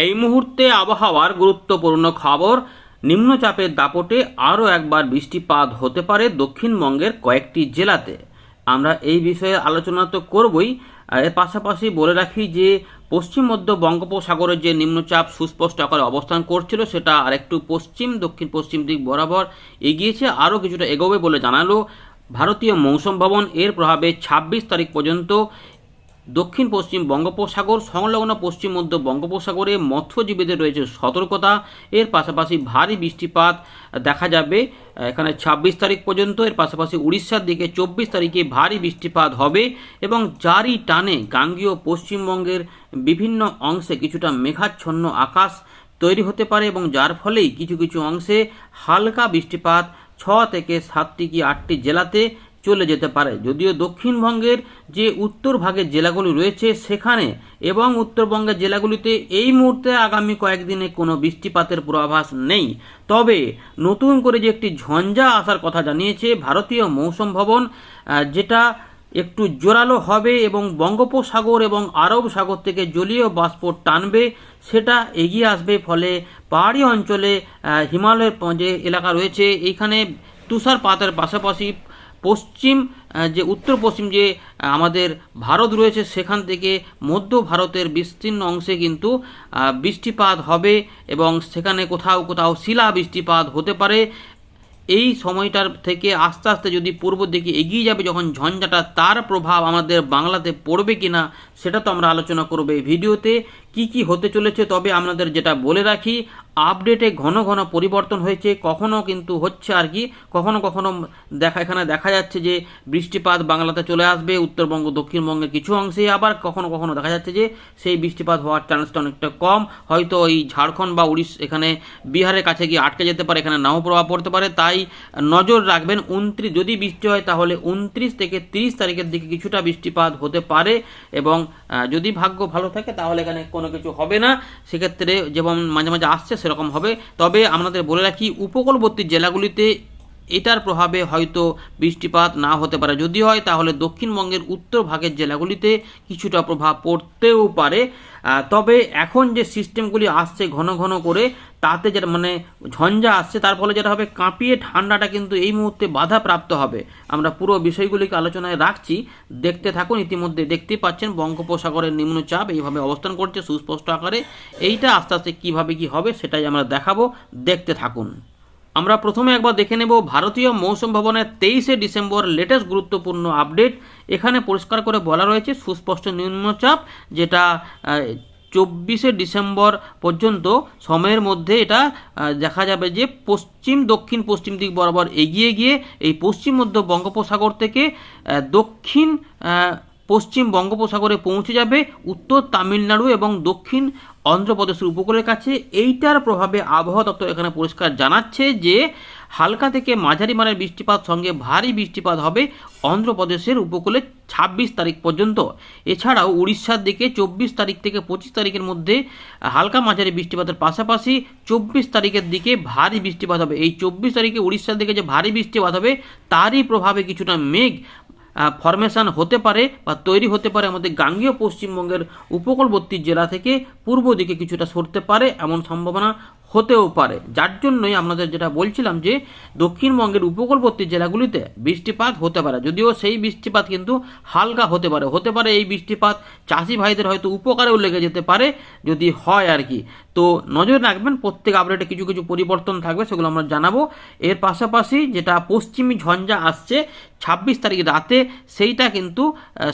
এই মুহূর্তে আবহাওয়ার গুরুত্বপূর্ণ খবর, নিম্নচাপের দাপটে আরও একবার বৃষ্টিপাত হতে পারে দক্ষিণবঙ্গের কয়েকটি জেলাতে। আমরা এই বিষয়ে আলোচনা তো করবই। এর পাশাপাশি বলে রাখি যে, পশ্চিম মধ্য বঙ্গোপসাগরের যে নিম্নচাপ সুস্পষ্ট আকারে অবস্থান করছিল, সেটা আরেকটু পশ্চিম, দক্ষিণ পশ্চিম দিক বরাবর এগিয়েছে, আরও কিছুটা এগোবে বলে জানালো ভারতীয় মৌসুম ভবন। এর প্রভাবে ছাব্বিশ তারিখ পর্যন্ত দক্ষিণ পশ্চিম বঙ্গোপসাগর, সংলগ্ন পশ্চিম মধ্য বঙ্গোপসাগরে মৎস্যজীবীদের রয়েছে সতর্কতা। এর পাশাপাশি ভারী বৃষ্টিপাত দেখা যাবে এখানে ছাব্বিশ তারিখ পর্যন্ত। এর পাশাপাশি উড়িষ্যার দিকে চব্বিশ তারিখে ভারী বৃষ্টিপাত হবে এবং জারি টানে গাঙ্গীয় পশ্চিমবঙ্গের বিভিন্ন অংশে কিছুটা মেঘাচ্ছন্ন আকাশ তৈরি হতে পারে এবং যার ফলেই কিছু কিছু অংশে হালকা বৃষ্টিপাত, ছ থেকে সাতটি কি আটটি জেলাতে চলে যেতে পারে। যদিও দক্ষিণবঙ্গের যে উত্তর ভাগের জেলাগুলি রয়েছে সেখানে এবং উত্তরবঙ্গের জেলাগুলিতে এই মুহূর্তে আগামী কয়েকদিনে কোনো বৃষ্টিপাতের পূর্বাভাস নেই। তবে নতুন করে যে একটি ঝঞ্ঝা আসার কথা জানিয়েছে ভারতীয় মৌসুম ভবন যেটা একটু জোরালো হবে এবং বঙ্গোপসাগর এবং আরব সাগর থেকে জলীয় বাষ্প টানবে, সেটা এগিয়ে আসবে ফলে পাহাড়ি অঞ্চলে হিমালয়ের যে এলাকা রয়েছে এইখানে তুষারপাতের পাশাপাশি পশ্চিম যে উত্তর পশ্চিম যে আমাদের ভারত রয়েছে, সেখান থেকে মধ্য ভারতের বিস্তীর্ণ অংশে কিন্তু বৃষ্টিপাত হবে এবং সেখানে কোথাও কোথাও শিলা বৃষ্টিপাত হতে পারে। এই সময়টার থেকে আস্তে আস্তে যদি পূর্ব দিকে এগিয়ে যাবে, যখন ঝঞ্ঝাটা তার প্রভাব আমাদের বাংলাতে পড়বে কিনা, সেটা তো আমরা আলোচনা করব এই ভিডিওতে। কি কি হতে চলেছে তবে আপনাদের যেটা বলে রাখি আপডেটে ঘন ঘন পরিবর্তন হয়েছে, কখনো কিন্তু হচ্ছে আর কি, কখনো কখনো দেখা, এখানে দেখা যাচ্ছে যে বৃষ্টিপাত বাংলাতে চলে আসবে, উত্তরবঙ্গ, দক্ষিণবঙ্গের কিছু অংশে আবার কখনো কখনো দেখা যাচ্ছে যে সেই বৃষ্টিপাত হওয়ার চান্সটা অনেকটা কম। হয়তো এই ঝাড়খণ্ড বা উড়িষ্যা, এখানে বিহারের কাছে গিয়ে আটকে যেতে পারে, এখানে নাও প্রভাব পড়তে পারে। তাই নজর রাখবেন, উনত্রিশ, যদি বৃষ্টি হয় তাহলে উনত্রিশ থেকে তিরিশ তারিখের দিকে কিছুটা বৃষ্টিপাত হতে পারে এবং যদি ভাগ্য ভালো থাকে তাহলে এখানে কোনো কিছু হবে না, সেক্ষেত্রে যেমন মাঝে মাঝে আসছে সেরকম হবে। তবে আমাদের বলে রাখি, উপকূলবর্তী জেলাগুলিতে এটার প্রভাবে হয়তো বৃষ্টিপাত না হতে পারে। যদি হয়, তাহলে দক্ষিণবঙ্গের উত্তর ভাগের জেলাগুলিতে কিছুটা প্রভাব পড়তেও পারে। তবে এখন যে সিস্টেমগুলি আসছে ঘন ঘন করে, তাতে যেটা মানে ঝঞ্ঝা আসছে, তার ফলে যেটা হবে, কাঁপিয়ে ঠান্ডাটা কিন্তু এই মুহূর্তে বাধাপ্রাপ্ত হবে। আমরা পুরো বিষয়গুলিকে আলোচনায় রাখছি। দেখতে থাকুন, ইতিমধ্যে দেখতেই পাচ্ছেন, বঙ্গোপসাগরের নিম্নচাপ এইভাবে অবস্থান করছে সুস্পষ্ট আকারে। এইটা আস্তে আস্তে কীভাবে কী হবে, সেটাই আমরা দেখাবো। দেখতে থাকুন। আমরা প্রথমে একবার দেখে নেব ভারতীয় মৌসুম ভবনের তেইশে ডিসেম্বর লেটেস্ট গুরুত্বপূর্ণ আপডেট এখানে পরিষ্কার করে বলা রয়েছে, সুস্পষ্ট নিম্নচাপ, যেটা চব্বিশে ডিসেম্বর পর্যন্ত সময়ের মধ্যে এটা দেখা যাবে যে পশ্চিম, দক্ষিণ, পশ্চিম দিক বরাবর এগিয়ে গিয়ে এই পশ্চিম, মধ্য বঙ্গোপসাগর থেকে দক্ষিণ পশ্চিম বঙ্গোপসাগরে পৌঁছে যাবে উত্তর তামিলনাড়ু এবং দক্ষিণ অন্ধ্রপ্রদেশের উপকূলের কাছে এইটার প্রভাবে আবহাওয়া দপ্তর এখানে পরিষ্কার জানাচ্ছে যে হালকা থেকে মাঝারি মানের বৃষ্টিপাত সঙ্গে ভারী বৃষ্টিপাত হবে অন্ধ্রপ্রদেশের উপকূলে ছাব্বিশ তারিখ পর্যন্ত। এছাড়াও উড়িষ্যার দিকে চব্বিশ তারিখ থেকে পঁচিশ তারিখের মধ্যে হালকা মাঝারি বৃষ্টিপাতের পাশাপাশি চব্বিশ তারিখের দিকে ভারী বৃষ্টিপাত হবে। এই চব্বিশ তারিখে উড়িষ্যার দিকে যে ভারী বৃষ্টিপাত হবে, তারই প্রভাবে কিছুটা মেঘ ফরমেশন হতে পারে বা তৈরি হতে পারে আমাদের গাঙ্গীয় পশ্চিমবঙ্গের উপকূলবর্তী জেলা থেকে পূর্ব দিকে কিছুটা সরতে পারে, এমন সম্ভাবনা হতেও পারে। যার জন্যই আপনাদের যেটা বলছিলাম যে, দক্ষিণবঙ্গের উপকূলবর্তী জেলাগুলিতে বৃষ্টিপাত হতে পারে। যদিও সেই বৃষ্টিপাত কিন্তু হালকা হতে পারে। হতে পারে এই বৃষ্টিপাত, চাষি ভাইদের হয়তো উপকারেও লেগে যেতে পারে, যদি হয় আর কি। তো নজর রাখবেন, প্রত্যেক আপডেটে কিছু কিছু পরিবর্তন থাকবে, সেগুলো আমরা জানাব। এর পাশাপাশি যেটা পশ্চিমী ঝঞ্ঝা আসছে, ছাব্বিশ তারিখ রাতে, সেইটা কিন্তু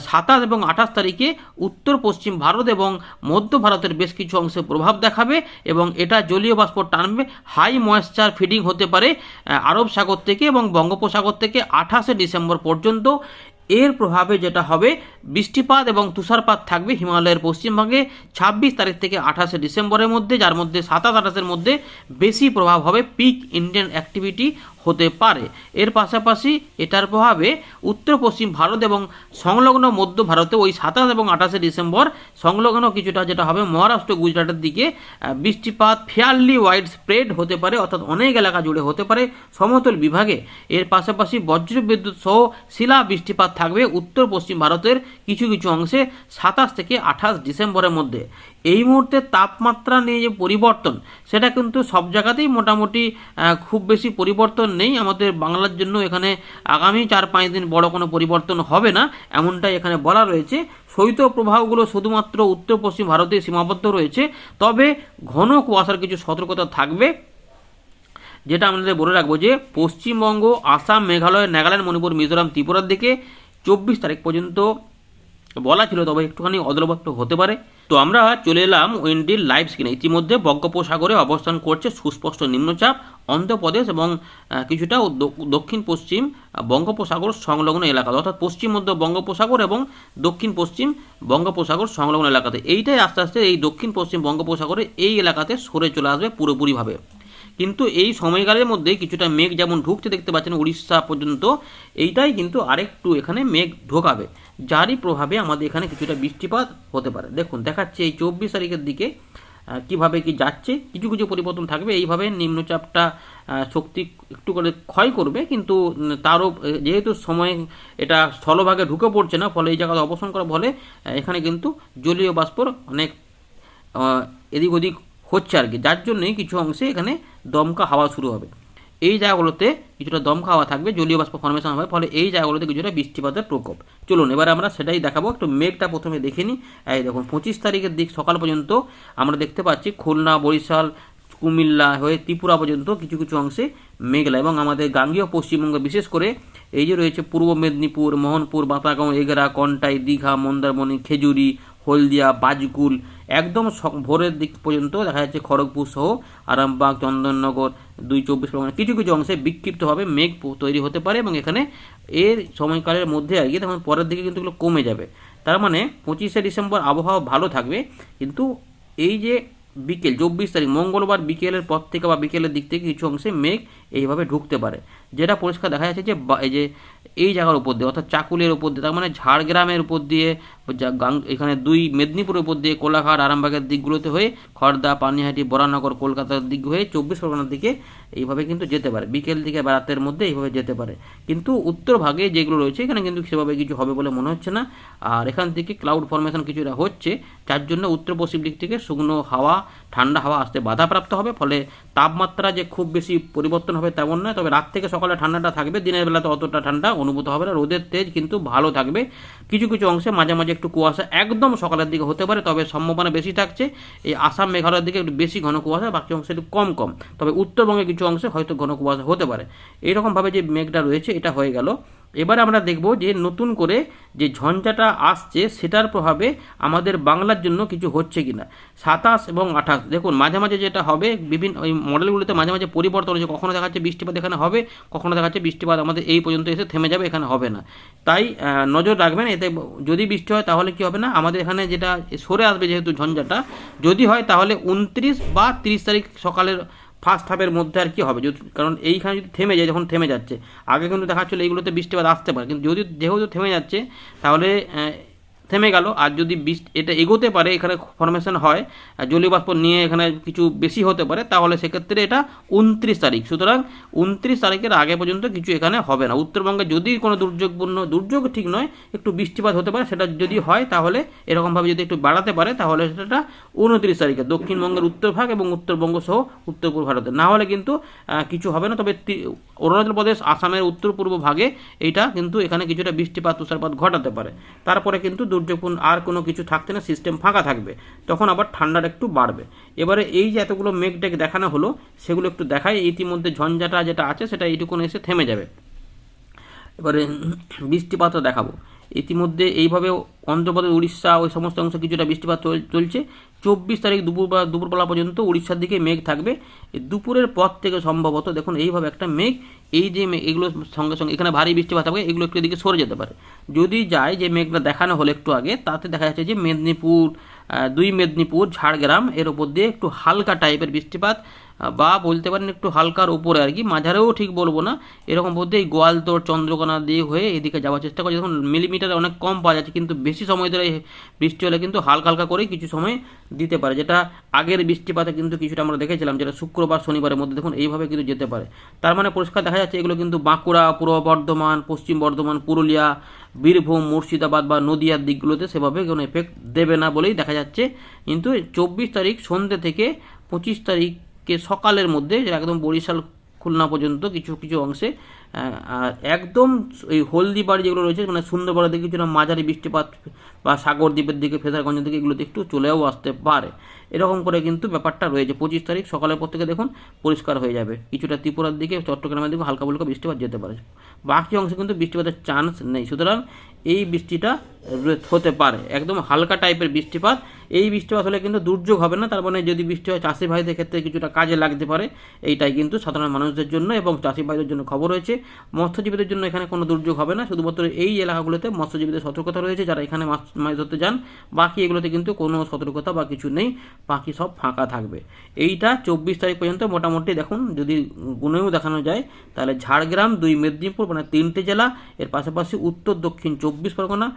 সাতাশ এবং আঠাশ তারিখে উত্তর পশ্চিম ভারত এবং মধ্য ভারতের বেশ কিছু অংশে প্রভাব দেখাবে এবং এটা জলীয় বাষ্প টানবে। হাই ময়েশ্চার ফিডিং হতে পারে আরব সাগর থেকে এবং বঙ্গোপসাগর থেকে আঠাশে ডিসেম্বর পর্যন্ত। এর প্রভাবে যেটা হবে, বৃষ্টিপাত এবং তুষারপাত থাকবে হিমালয়ের পশ্চিমবঙ্গে। ছাব্বিশ তারিখ থেকে আঠাশে ডিসেম্বরের মধ্যে, যার মধ্যে সাতাশ আঠাশের মধ্যে বেশি প্রভাব হবে। পিক ইন্ডিয়ান অ্যাক্টিভিটি হতে পারে। এর পাশাপাশি এটার প্রভাবে উত্তর, পশ্চিম ভারত এবং সংলগ্ন মধ্য ভারতে ওই সাতাশ এবং আঠাশে ডিসেম্বর সংলগ্ন কিছুটা যেটা হবে মহারাষ্ট্র, গুজরাটের দিকে বৃষ্টিপাত ফেয়ারলি ওয়াইড স্প্রেড হতে পারে, অর্থাৎ অনেক এলাকা জুড়ে হতে পারে সমতল বিভাগে। এর পাশাপাশি বজ্রবিদ্যুৎ সহ শিলা বৃষ্টিপাত থাকবে উত্তর, পশ্চিম ভারতের কিছু কিছু অংশে সাতাশ থেকে আঠাশ ডিসেম্বরের মধ্যে। এই মুহূর্তে তাপমাত্রা নিয়ে যে পরিবর্তন, সেটা কিন্তু সব জায়গাতেই মোটামুটি খুব বেশি পরিবর্তন নেই। আমাদের বাংলার জন্য এখানে আগামী চার পাঁচ দিন বড় কোনো পরিবর্তন হবে না, এমনটাই এখানে বলা রয়েছে। শৈত্য প্রবাহগুলো শুধুমাত্র উত্তর পশ্চিম ভারতে সীমাবদ্ধ রয়েছে। তবে ঘন কুয়াশার কিছু সতর্কতা থাকবে। যেটা আমাদের বলে রাখব যে, পশ্চিমবঙ্গ, আসাম, মেঘালয়, নাগাল্যান্ড, মণিপুর, মিজোরাম, ত্রিপুরার দিকে চব্বিশ তারিখ পর্যন্ত বলা ছিল তবে একটুখানি অদলবদ্ধ হতে পারে। তো আমরা চলে এলাম উইন্ডির লাইভ স্ক্রিনে ইতিমধ্যে বঙ্গোপসাগরে অবস্থান করছে সুস্পষ্ট নিম্নচাপ, অন্ধ্রপ্রদেশ এবং কিছুটা দক্ষিণ পশ্চিম বঙ্গোপসাগর সংলগ্ন এলাকা। অর্থাৎ পশ্চিম মধ্য বঙ্গোপসাগর এবং দক্ষিণ পশ্চিম বঙ্গোপসাগর সংলগ্ন এলাকাতে। এইটাই আস্তে আস্তে এই দক্ষিণ পশ্চিম বঙ্গোপসাগরে এই এলাকাতে সরে চলে আসবে পুরোপুরিভাবে। কিন্তু এই সময়কালের মধ্যে কিছুটা মেঘ যেমন ঢুকছে দেখতে পাচ্ছেন উড়িষ্যা পর্যন্ত, এইটাই কিন্তু আরেকটু এখানে মেঘ ঢোকাবে, যারই প্রভাবে আমাদের এখানে কিছুটা বৃষ্টিপাত হতে পারে। দেখুন, দেখাচ্ছে এই চব্বিশ তারিখের দিকে কীভাবে কি যাচ্ছে, কিছু কিছু পরিবর্তন থাকবে, এইভাবে নিম্নচাপটা শক্তি একটু করে ক্ষয় করবে, কিন্তু তারও যেহেতু সময় এটা স্থলভাগে ঢুকে পড়ছে না, ফলে এই জায়গাতে অবস্থান করার ফলে এখানে কিন্তু জলীয় বাষ্পর অনেক এদিক ওদিক হচ্ছে আর কি, যার জন্যই কিছু অংশে এখানে দমকা হাওয়া শুরু হবে। এই জায়গাগুলোতে কিছুটা দমকা হাওয়া থাকবে, জলীয় বাষ্প ফর্মেশন হবে, ফলে এই জায়গাগুলোতে কিছুটা বৃষ্টিপাতের প্রকোপ। চলুন, এবার আমরা সেটাই দেখাবো, একটু মেঘটা প্রথমে দেখে নিই। এই দেখুন, পঁচিশ তারিখের দিক সকাল পর্যন্ত আমরা দেখতে পাচ্ছি খুলনা, বরিশাল, কুমিল্লা হয়ে ত্রিপুরা পর্যন্ত কিছু কিছু অংশে মেঘলা এবং আমাদের গাঙ্গীয় পশ্চিমবঙ্গ, বিশেষ করে এই যে রয়েছে পূর্ব মেদিনীপুর, মোহনপুর বাতাগাঁও এগরা, কন্টাই, দীঘা, মন্দারমণি, খেজুরি হলদিয়া, বাজকুল, একদম ভোরের দিক পর্যন্ত দেখা যাচ্ছে খড়গপুর সহ আরামবাগ, চন্দননগর দুই চব্বিশ পরগনা। কিছু কিছু অংশে বিক্ষিপ্তভাবে মেঘ তৈরি হতে পারে এবং এখানে এর সময়কালের মধ্যে আর কি তখন পরের দিকে কিন্তু এগুলো কমে যাবে। তার মানে পঁচিশে ডিসেম্বর আবহাওয়া ভালো থাকবে। কিন্তু এই যে বিকেল, চব্বিশ তারিখ, মঙ্গলবার বিকেলের পর থেকে বা বিকেলের দিক থেকে কিছু অংশে মেঘ এইভাবে ঢুকতে পারে। যেটা পরিষ্কার দেখা যাচ্ছে যে এই যে, এই জায়গার উপর দিয়ে, অর্থাৎ চাকুলের উপর দিয়ে, তার মানে ঝাড়গ্রামের উপর দিয়ে এখানে দুই মেদিনীপুরের উপর দিয়ে কোলাঘাট, আরামবাগের দিকগুলোতে হয়ে খড়দা পানিহাটি, বরানগর, কলকাতার দিক হয়ে চব্বিশ পরগনার দিকে এইভাবে কিন্তু যেতে পারে। বিকেল দিকে বা রাতের মধ্যে এইভাবে যেতে পারে। কিন্তু উত্তর ভাগে যেগুলো রয়েছে, এখানে কিন্তু সেভাবে কিছু হবে বলে মনে হচ্ছে না। আর এখান থেকে ক্লাউড ফরমেশন কিছুটা হচ্ছে, যার জন্য উত্তর পশ্চিম দিক থেকে শুকনো হাওয়া ঠান্ডা হাওয়া আসতে বাধাপ্রাপ্ত হবে, ফলে তাপমাত্রা যে খুব বেশি পরিবর্তন হবে তেমন নয়। তবে রাত থেকে সকালে ঠান্ডাটা থাকবে, দিনের বেলাতে অতটা ঠান্ডা অনুভূত হবে না। রোদের তেজ কিন্তু ভালো থাকবে। কিছু কিছু অংশে মাঝে মাঝে একটু কুয়াশা একদম সকালের দিকে হতে পারে, তবে সম্ভাবনা বেশি থাকছে। এই আসাম, মেঘালয়ের দিকে একটু বেশি ঘন কুয়াশা, বাকি অংশে একটু কম কম। তবে উত্তরবঙ্গে কিছু অংশে হয়তো ঘন কুয়াশা হতে পারে। এইরকমভাবে যে মেঘটা রয়েছে, এটা হয়ে গেল। এবার আমরা দেখব যে নতুন করে যে ঝঞ্ঝাটা আসছে, সেটার প্রভাবে আমাদের বাংলার জন্য কিছু হচ্ছে কিনা। সাতাশ এবং আঠাশ, দেখুন, মাঝে মাঝে যেটা হবে, বিভিন্ন ওই মডেলগুলোতে মাঝে মাঝে পরিবর্তন হচ্ছে কখনও দেখা যাচ্ছে বৃষ্টিপাত এখানে হবে কখনও দেখা যাচ্ছে বৃষ্টিপাত আমাদের এই পর্যন্ত এসে থেমে যাবে, এখানে হবে না। তাই নজর রাখবেন, এতে যদি বৃষ্টি হয় তাহলে কি হবে না, আমাদের এখানে যেটা সরে আসবে যেহেতু ঝঞ্ঝাটা, যদি হয় তাহলে উনত্রিশ বা তিরিশ তারিখ সকালের ফার্স্ট হাফের মধ্যে আর কি হবে? যদি কারণ এইখানে যদি থেমে যায়, যখন থেমে যাচ্ছে, আগে কিন্তু দেখা যাচ্ছিল এইগুলোতে বৃষ্টিপাত আসতে পারে। কিন্তু যদি যেহেতু থেমে যাচ্ছে, তাহলে থেমে গেল। আর যদি বৃষ্টি, এটা এগোতে পারে, এখানে ফরমেশন হয় জলীয় বাষ্প নিয়ে এখানে কিছু বেশি হতে পারে, তাহলে সেক্ষেত্রে এটা উনত্রিশ তারিখ। সুতরাং উনত্রিশ তারিখের আগে পর্যন্ত কিছু এখানে হবে না। উত্তরবঙ্গে যদি কোনো দুর্যোগপূর্ণ, দুর্যোগ ঠিক নয়, একটু বৃষ্টিপাত হতে পারে, সেটা যদি হয়, তাহলে এরকমভাবে যদি একটু বাড়াতে পারে, তাহলে সেটা উনত্রিশ তারিখে। দক্ষিণবঙ্গের উত্তর ভাগ এবং উত্তরবঙ্গ সহ উত্তর পূর্ব ভারতে। না হলে কিন্তু কিছু হবে না। তবে অরুণাচল প্রদেশ, আসামের উত্তর পূর্ব ভাগে এইটা কিন্তু এখানে কিছুটা বৃষ্টিপাত, তুষারপাত ঘটাতে পারে। তারপরে কিন্তু দুর্যোগপূর্ণ আর কোনো কিছু থাকছে না সিস্টেম ফাঁকা থাকবে। তখন আবার ঠান্ডাটা একটু বাড়বে। এবারে এই যে এতগুলো মেঘ ডেক দেখানো হলো, সেগুলো একটু দেখায় ইতিমধ্যে ঝঞ্ঝাটা যেটা আছে, সেটা এইটুকুন এসে থেমে যাবে। এবারে বৃষ্টিপাতও দেখাবো। ইতিমধ্যে এইভাবে অন্ধ্রপ্রদেশ, উড়িষ্যা, ওই সমস্ত অংশে কিছুটা বৃষ্টিপাত চল- চলছে। চব্বিশ তারিখ দুপুর বা, দুপুরবেলা পর্যন্ত উড়িষ্যার দিকে মেঘ থাকবে। দুপুরের পর থেকে সম্ভবত, দেখুন, এইভাবে একটা মেঘ এই যে এগুলো সঙ্গে সঙ্গে, এখানে ভারী বৃষ্টিপাত হবে এগুলো একটু এদিকে সরে যেতে পারে। যদি যায় যে মেঘটা দেখানো হলো একটু আগে, তাতে দেখা যাচ্ছে যে মেদিনীপুর দুই মেদিনীপুর, ঝাড়গ্রাম, এর উপর দিয়ে একটু হালকা টাইপের বৃষ্টিপাত বা বলতে পারেন একটু হালকার উপরে আর কি, মাঝারেও ঠিক বলব না। এরকম বলতে এই গোয়ালতোড় চন্দ্রকোনা দিয়ে হয়ে এদিকে যাওয়ার চেষ্টা করে যখন মিলিমিটার অনেক কম পাওয়া যাচ্ছে, কিন্তু বেশি সময় ধরে বৃষ্টি হলে কিন্তু হালকা হালকা করেই কিছু সময় দিতে পারে। যেটা আগের বৃষ্টিপাতে কিন্তু কিছুটা আমরা দেখেছিলাম, যেটা শুক্রবার, শনিবারের মধ্যে দেখুন এইভাবে কিন্তু যেতে পারে। তার মানে পরিষ্কার দেখা যাচ্ছে এগুলো কিন্তু বাঁকুড়া, পূর্ব বর্ধমান, পশ্চিম বর্ধমান, পুরুলিয়া, বীরভূম, মুর্শিদাবাদ বা নদিয়ার দিকগুলোতে সেভাবে কোনো এফেক্ট দেবে না বলেই দেখা যাচ্ছে। কিন্তু চব্বিশ তারিখ সন্ধ্যে থেকে পঁচিশ তারিখকে সকালের মধ্যে একদম বরিশাল, খুলনা পর্যন্ত কিছু কিছু অংশে একদম এই হলদিবাড়ি যেগুলো রয়েছে মানে সুন্দরবনের দিকে কিছুটা মাঝারি বৃষ্টিপাত বা সাগর দ্বীপের দিকে ফেসারগঞ্জের দিকে, এগুলোতে একটু চলেও আসতে পারে। এরকম করে কিন্তু ব্যাপারটা রয়েছে। পঁচিশ তারিখ সকালের পর থেকে দেখুন পরিষ্কার হয়ে যাবে। কিছুটা ত্রিপুরার দিকে, চট্টগ্রামের দিকে হালকা ফুলকা বৃষ্টিপাত যেতে পারে। বাকি অংশে কিন্তু বৃষ্টিপাতের চান্স নেই। সুতরাং এই বৃষ্টিটা হতে পারে। একদম হালকা টাইপের বৃষ্টিপাত। এই বৃষ্টিপাত হলে কিন্তু দুর্যোগ হবে না। তার মানে যদি বৃষ্টি হয়, চাষি ভাইদের ক্ষেত্রে কিছুটা কাজে লাগতে পারে। এইটাই কিন্তু সাধারণ মানুষদের জন্য এবং চাষি ভাইদের জন্য খবর রয়েছে। মৎস্যজীবীদের জন্য এখানে কোনো দুর্যোগ হবে না। শুধুমাত্র এই এলাকাগুলোতে মৎস্যজীবীদের সতর্কতা রয়েছে। যারা এখানে মাছ মাছ ধরতে যান, বাকি এগুলোতে কিন্তু কোনো সতর্কতা বা কিছু নেই। বাকি সব ফাঁকা থাকবে। এইটা চব্বিশ তারিখ পর্যন্ত মোটামুটি দেখুন, যদি গুণেও দেখানো যায়, তাহলে ঝাড়গ্রাম, দুই মেদিনীপুর মানে তিনটে জেলা, এর পাশাপাশি উত্তর, দক্ষিণ চব্বিশ পরগনা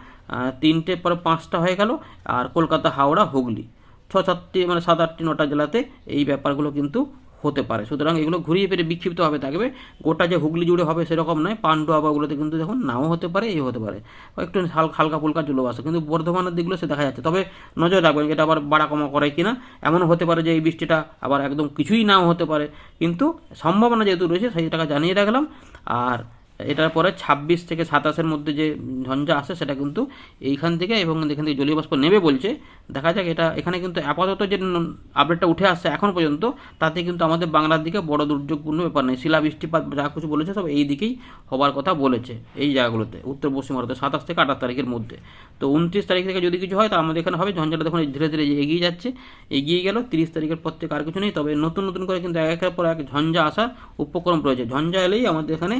তিনটে পরে পাঁচটা হয়ে গেল, আর কলকাতা, হাওড়া, হুগলি। ছ, সাতটি মানে সাত, আটটি, নটা জেলাতে এই ব্যাপারগুলো কিন্তু হতে পারে। সুতরাং এগুলো ঘুরিয়ে ফিরে বিক্ষিপ্তভাবে থাকবে। গোটা যে হুগলি জুড়ে হবে সেরকম নয় পান্ডু আবাগুলোতে কিন্তু দেখুন নাও হতে পারে এই হতে পারে। একটু হালকা ফুলকা চলে আসে কিন্তু বর্ধমানের দিকগুলো সে দেখা যাচ্ছে। তবে নজর রাখবেন এটা আবার বাড়া কমা করে কিনা। এমন হতে পারে যে এই বৃষ্টিটা আবার একদম কিছুই নাও হতে পারে। কিন্তু সম্ভাবনা যেহেতু রয়েছে সেইটাকে জানিয়ে রাখলাম। আর এটার পরে ছাব্বিশ থেকে সাতাশের মধ্যে যে ঝঞ্ঝা আসে সেটা কিন্তু এইখান থেকে এবং এখান থেকে জলীয় বাষ্প নেবে বলছে। দেখা যাক এটা, এখানে কিন্তু আপাতত যে আপডেটটা উঠে আসছে এখন পর্যন্ত, তাতে কিন্তু আমাদের বাংলার দিকে বড় দুর্যোগপূর্ণ ব্যাপার নেই। শিলা বৃষ্টিপাত যা কিছু বলেছে সব এই দিকেই হবার কথা বলেছে এই জায়গাগুলোতে, উত্তর, পশ্চিম ভারতে সাতাশ থেকে আঠাশ তারিখের মধ্যে। তো উনত্রিশ তারিখ থেকে যদি কিছু হয় তা আমাদের এখানে হবে, ঝঞ্ঝাটা দেখুন ধীরে ধীরে এগিয়ে যাচ্ছে, এগিয়ে গেল, তিরিশ তারিখের পর থেকে আর কিছু নেই, তবে নতুন নতুন করে কিন্তু এক একের পর এক ঝঞ্ঝা আসার উপক্রম রয়েছে। ঝঞ্ঝা এলেই আমাদের এখানে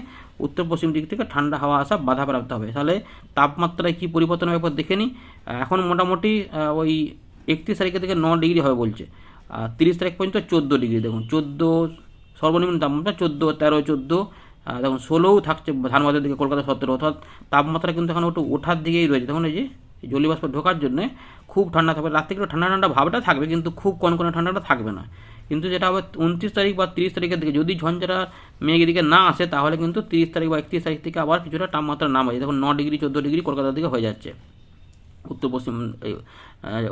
উত্তর পশ্চিম দিক থেকে ঠান্ডা হাওয়া আসা বাধা প্রাপ্ত হবে। তাহলে তাপমাত্রায় কী পরিবর্তন হবে একবার দেখে নিই। এখন মোটামুটি ওই একত্রিশ তারিখের থেকে ন ডিগ্রি হবে বলছে। আর তিরিশ তারিখ পর্যন্ত চোদ্দ ডিগ্রি। দেখুন, চোদ্দ, সর্বনিম্ন তাপমাত্রা চোদ্দ, তেরো, চোদ্দ। দেখুন, ষোলোও থাকছে ধানবাদের দিকে কলকাতা সতেরো। অর্থাৎ তাপমাত্রা কিন্তু এখন একটু ওঠার দিকেই রয়েছে। দেখুন, এই যে জলীয়বাষ্প ঢোকার জন্য খুব ঠান্ডা থাকবে। রাত থেকে একটু ঠান্ডা ঠান্ডা ভাবটা থাকবে, কিন্তু খুব কনকনে ঠান্ডাটা থাকবে না। কিন্তু যেটা হবে উনত্রিশ তারিখ বা তিরিশ তারিখের দিকে। যদি ঝঞ্ঝাটা মেঘ দিকে না আসে, তাহলে কিন্তু তিরিশ তারিখ বা একত্রিশ তারিখ থেকে আবার কিছুটা তাপমাত্রা নামে দেখুন, ন ডিগ্রি, চোদ্দ ডিগ্রি কলকাতার দিকে হয়ে যাচ্ছে। উত্তর পশ্চিম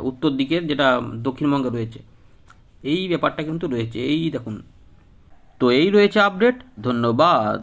উত্তর দিকের যেটা দক্ষিণবঙ্গে রয়েছে। এই ব্যাপারটা কিন্তু রয়েছে। এই দেখুন। তো এই রয়েছে আপডেট। ধন্যবাদ।